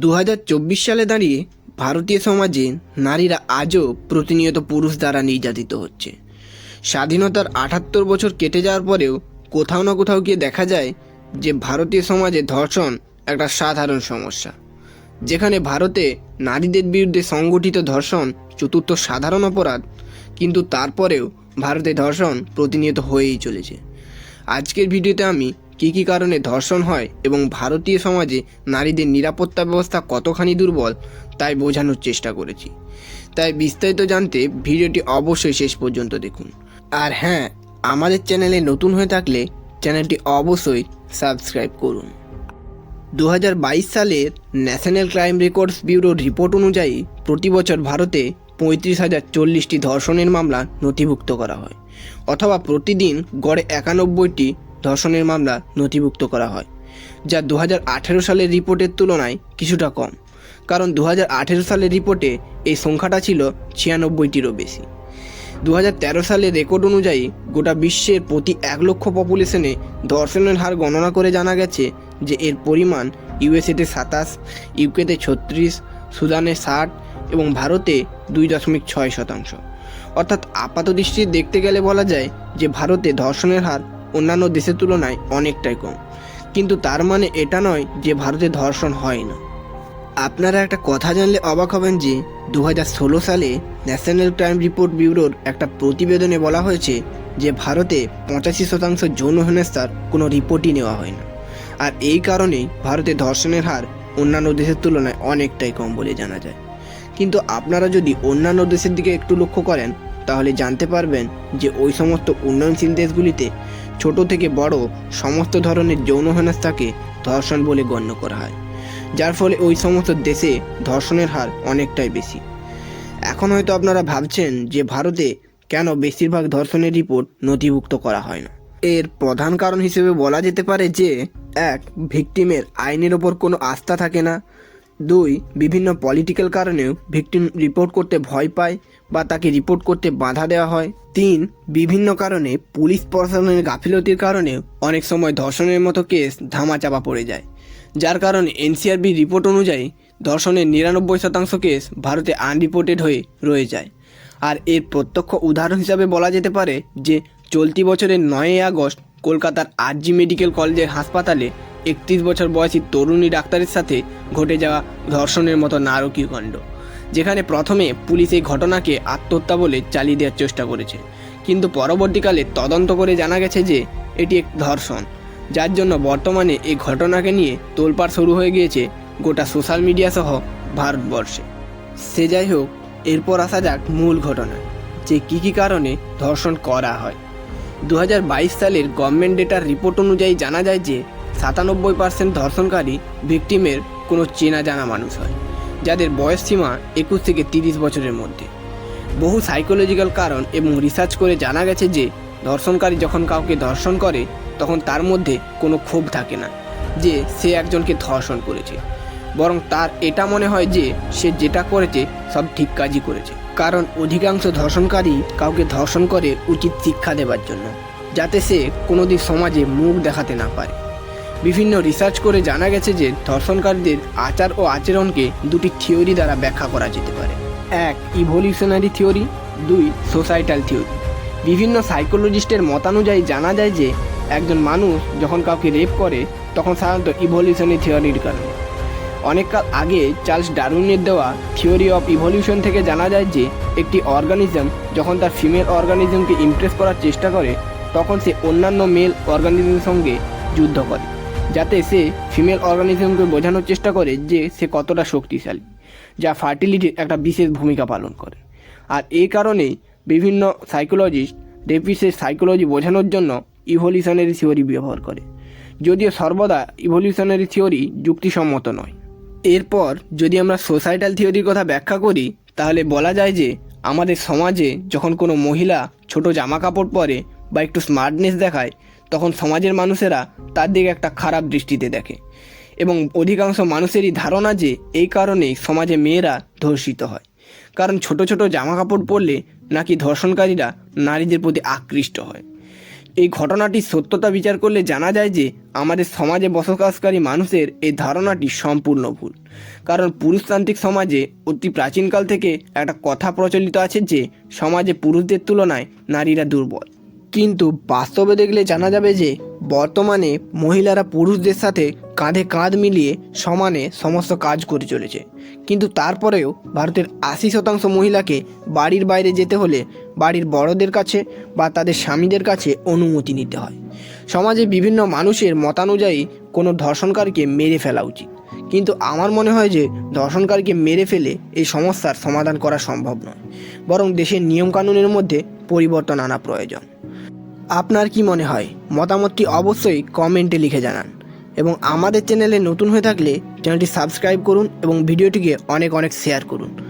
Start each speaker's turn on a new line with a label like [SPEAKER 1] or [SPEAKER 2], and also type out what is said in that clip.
[SPEAKER 1] দু হাজার চব্বিশ সালে দাঁড়িয়ে ভারতীয় সমাজে নারীরা আজও প্রতিনিয়ত পুরুষ দ্বারা নির্যাতিত হচ্ছে। স্বাধীনতার আটাত্তর বছর কেটে যাওয়ার পরেও কোথাও না কোথাও গিয়ে দেখা যায় যে ভারতীয় সমাজে ধর্ষণ একটা সাধারণ সমস্যা, যেখানে ভারতে নারীদের বিরুদ্ধে সংগঠিত ধর্ষণ চতুর্থ সাধারণ অপরাধ, কিন্তু তারপরেও ভারতে ধর্ষণ প্রতিনিয়ত হয়েই চলেছে। আজকের ভিডিওতে আমি কী কী কারণে ধর্ষণ হয় এবং ভারতীয় সমাজে নারীদের নিরাপত্তা ব্যবস্থা কতখানি দুর্বল তাই বোঝানোর চেষ্টা করেছি। তাই বিস্তারিত জানতে ভিডিওটি অবশ্যই শেষ পর্যন্ত দেখুন। আর হ্যাঁ আমাদের চ্যানেলে নতুন হয়ে থাকলে চ্যানেলটি অবশ্যই সাবস্ক্রাইব করুন। দু হাজার বাইশ সালের ন্যাশনাল ক্রাইম রেকর্ডস ব্যুরোর রিপোর্ট অনুযায়ী প্রতি বছর ভারতে পঁয়ত্রিশ হাজার চল্লিশটি ধর্ষণের মামলা নথিভুক্ত করা হয়, অথবা প্রতিদিন গড়ে একানব্বইটি ধর্ষণের মামলা নথিভুক্ত করা হয়, যা দু হাজার আঠেরো সালের রিপোর্টের তুলনায় কিছুটা কম, কারণ দু হাজার আঠেরো সালের রিপোর্টে এই সংখ্যাটা ছিল ছিয়ানব্বইটিরও বেশি। দু হাজার তেরো সালের রেকর্ড অনুযায়ী গোটা বিশ্বের প্রতি এক লক্ষ পপুলেশনে ধর্ষণের হার গণনা করে জানা গেছে যে এর পরিমাণ ইউএসএতে সাতাশ ইউকেতে ছত্রিশ সুদানে ষাট এবং ভারতে দুই দশমিক ছয় শতাংশ। অর্থাৎ আপাত দৃষ্টি দেখতে গেলে বলা যায় যে ভারতে ধর্ষণের হার অন্যান্য দেশের তুলনায় অনেকটাই কম। কিন্তু তার মানে এটা নয় যে ভারতে ধর্ষণ হয় না। আপনারা একটা কথা জানলে অবাক হবেন যে দু হাজার ষোলো সালে ন্যাশনাল ক্রাইম রিপোর্ট ব্যুরোর একটা প্রতিবেদনে বলা হয়েছে যে ভারতে পঁচাশি শতাংশ যৌন হেনস্থার কোনো রিপোর্টই নেওয়া হয় না। আর এই কারণেই ভারতে ধর্ষণের হার অন্যান্য দেশের তুলনায় অনেকটাই কম বলে জানা যায়। কিন্তু আপনারা যদি অন্যান্য দেশের দিকে একটু লক্ষ্য করেন, তাহলে জানতে পারবেন যে ওই সমস্ত উন্নয়নশীল দেশগুলিতে ছোট থেকে বড় সমস্ত ধরনের যৌন হেনস্থাকে ধর্ষণ বলে গণ্য করা হয়, যার ফলে ওই সমস্ত দেশে ধর্ষণের হার অনেকটাই বেশি। এখন হয়তো আপনারা ভাবছেন যে ভারতে কেন বেশিরভাগ ধর্ষণের রিপোর্ট নথিভুক্ত করা হয় না। এর প্রধান কারণ হিসেবে বলা যেতে পারে যে, এক, ভিকটিমের আইনের ওপর কোনো আস্থা থাকে না দুই, বিভিন্ন পলিটিক্যাল কারণেও ভিকটিম রিপোর্ট করতে ভয় পায় বা তাকে রিপোর্ট করতে বাধা দেওয়া হয়। তিন, বিভিন্ন কারণে পুলিশ প্রশাসনের গাফিলতির কারণেও অনেক সময় ধর্ষণের মতো কেস ধামাচাপা পড়ে যায়। যার কারণে এনসিআরবি রিপোর্ট অনুযায়ী ধর্ষণের নিরানব্বই শতাংশ কেস ভারতে আনরিপোর্টেড হয়ে রয়ে যায়। আর এর প্রত্যক্ষ উদাহরণ হিসাবে বলা যেতে পারে যে, চলতি বছরের নয়ই আগস্ট কলকাতার আরজি মেডিকেল কলেজের হাসপাতালে একত্রিশ বছর বয়সী তরুণী ডাক্তারের সাথে ঘটে যাওয়া ধর্ষণের মতো নারকীয় কাণ্ড, যেখানে প্রথমে পুলিশ এই ঘটনাকে আত্মহত্যা বলে চালিয়ে দেওয়ার চেষ্টা করেছে। কিন্তু পরবর্তীকালে তদন্ত করে জানা গেছে যে এটি এক ধর্ষণ, যার জন্য বর্তমানে এই ঘটনাকে নিয়ে তোলপাড় শুরু হয়ে গিয়েছে গোটা সোশ্যাল মিডিয়া সহ ভারতবর্ষে। সে যাই হোক, এরপর আসা যাক মূল ঘটনা, যে কী কী কারণে ধর্ষণ করা হয়। দু হাজার বাইশ সালের গভর্নমেন্ট ডেটার রিপোর্ট অনুযায়ী জানা যায় যে সাতানব্বই পার্সেন্ট ধর্ষণকারী ভিকটিমের কোনো চেনা জানা মানুষ হয়, যাদের বয়স সীমা একুশ থেকে তিরিশ বছরের মধ্যে। বহু সাইকোলজিক্যাল কারণ এবং রিসার্চ করে জানা গেছে যে, ধর্ষণকারী যখন কাউকে ধর্ষণ করে, তখন তার মধ্যে কোনো ক্ষোভ থাকে না, যে সে একজনকে ধর্ষণ করেছে। বরং তার এটা মনে হয় যে, সে যেটা করেছে, সব ঠিক কাজই করেছে। কারণ অধিকাংশ ধর্ষণকারী কাউকে ধর্ষণ করে উচিত শিক্ষা দেওয়ার জন্য, যাতে সে কোনোদিন সমাজে মুখ দেখাতে না পারে। বিভিন্ন রিসার্চ করে জানা গেছে যে ধর্ষণকারীদের আচার ও আচরণকে দুটি থিওরি দ্বারা ব্যাখ্যা করা যেতে পারে। এক ইভলিউশনারি থিওরি দুই সোসাইটাল থিওরি বিভিন্ন সাইকোলজিস্টের মতানুযায়ী জানা যায় যে একজন মানুষ যখন কাউকে রেপ করে, তখন সাধারণত ইভলিউশনারি থিওরির কারণে। অনেককাল আগে চার্লস ডারউইনের দেওয়া থিওরি অফ ইভলিউশন থেকে জানা যায় যে একটি অর্গানিজম যখন তার ফিমেল অর্গানিজমকে ইমপ্রেস করার চেষ্টা করে, তখন সে অন্যান্য মেল অর্গানিজমের সঙ্গে যুদ্ধ করে। যাতে সে ফিমেল অর্গানিজমকে বোঝানোর চেষ্টা করে যে সে কতটা শক্তিশালী, যা ফার্টিলিটির একটা বিশেষ ভূমিকা পালন করে। আর এই কারণেই বিভিন্ন সাইকোলজিস্ট রেপিসের সাইকোলজি বোঝানোর জন্য ইভলিউশনারি থিওরি ব্যবহার করে। যদিও সর্বদা ইভলিউশনারি থিওরি যুক্তিসম্মত নয়। এরপর যদি আমরা সোসাইটাল থিওরির কথা ব্যাখ্যা করি, তাহলে বলা যায় যে আমাদের সমাজে যখন কোনো মহিলা ছোট জামা কাপড় পরে বা একটু স্মার্টনেস দেখায় তখন সমাজের মানুষেরা তার দিকে একটা খারাপ দৃষ্টিতে দেখে এবং অধিকাংশ মানুষেরই ধারণা যে এই কারণেই সমাজে মেয়েরা ধর্ষিত হয়। কারণ ছোট ছোট জামা কাপড় পরলে নাকি ধর্ষণকারীরা নারীদের প্রতি আকৃষ্ট হয়। এই ঘটনাটির সত্যতা বিচার করলে জানা যায় যে আমাদের সমাজে বসবাসকারী মানুষের এই ধারণাটি সম্পূর্ণ ভুল। কারণ পুরুষতান্ত্রিক সমাজে অতি প্রাচীনকাল থেকে একটা কথা প্রচলিত আছে যে সমাজে পুরুষদের তুলনায় নারীরা দুর্বল। কিন্তু বাস্তবে দেখলে জানা যাবে যে বর্তমানে মহিলারা পুরুষদের সাথে কাঁধে কাঁধ মিলিয়ে সমানে সমস্ত কাজ করে চলেছে। কিন্তু তারপরেও ভারতের আশি শতাংশ মহিলাকে বাড়ির বাইরে যেতে হলে বাড়ির বড়দের কাছে বা তাদের স্বামীদের কাছে অনুমতি নিতে হয়। সমাজে বিভিন্ন মানুষের মতানুযায়ী কোনো ধর্ষণকারীকে মেরে ফেলা উচিত। কিন্তু আমার মনে হয় যে ধর্ষণকারীকে মেরে ফেলে এই সমস্যার সমাধান করা সম্ভব নয়। বরং দেশের নিয়মকানুনের মধ্যে পরিবর্তন আনা প্রয়োজন। আপনার কি মনে হয়? মতামতটি অবশ্যই কমেন্টে লিখে জানান। এবং আমাদের চ্যানেলে নতুন হয়ে থাকলে চ্যানেলটি সাবস্ক্রাইব করুন এবং ভিডিওটিকে অনেক অনেক শেয়ার করুন।